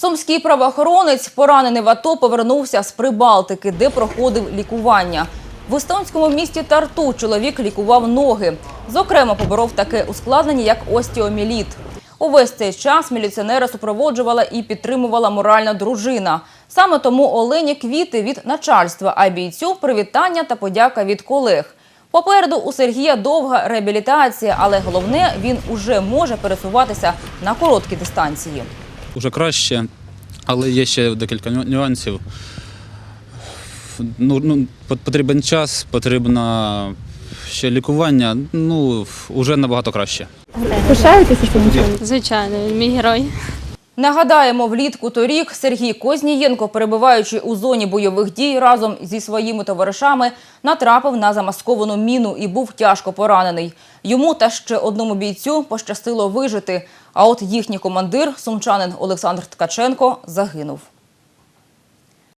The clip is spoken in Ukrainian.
Сумський правоохоронець, поранений в АТО, повернувся з Прибалтики, де проходив лікування. В естонському місті Тарту чоловік лікував ноги. Зокрема, поборов таке ускладнення, як остеоміліт. Увесь цей час міліціонера супроводжувала і підтримувала моральна дружина. Саме тому Олені квіти від начальства, а бійцю привітання та подяка від колег. Попереду у Сергія довга реабілітація, але головне, він уже може пересуватися на короткі дистанції. Уже краще, але є ще декілька нюансів. Ну, ну, потрібен час, потрібно ще лікування. Ну, вже набагато краще. Пишаєтеся? Звичайно, він мій герой. Нагадаємо, влітку торік Сергій Кознієнко, перебуваючи у зоні бойових дій разом зі своїми товаришами, натрапив на замасковану міну і був тяжко поранений. Йому та ще одному бійцю пощастило вижити. А от їхній командир, сумчанин Олександр Ткаченко, загинув.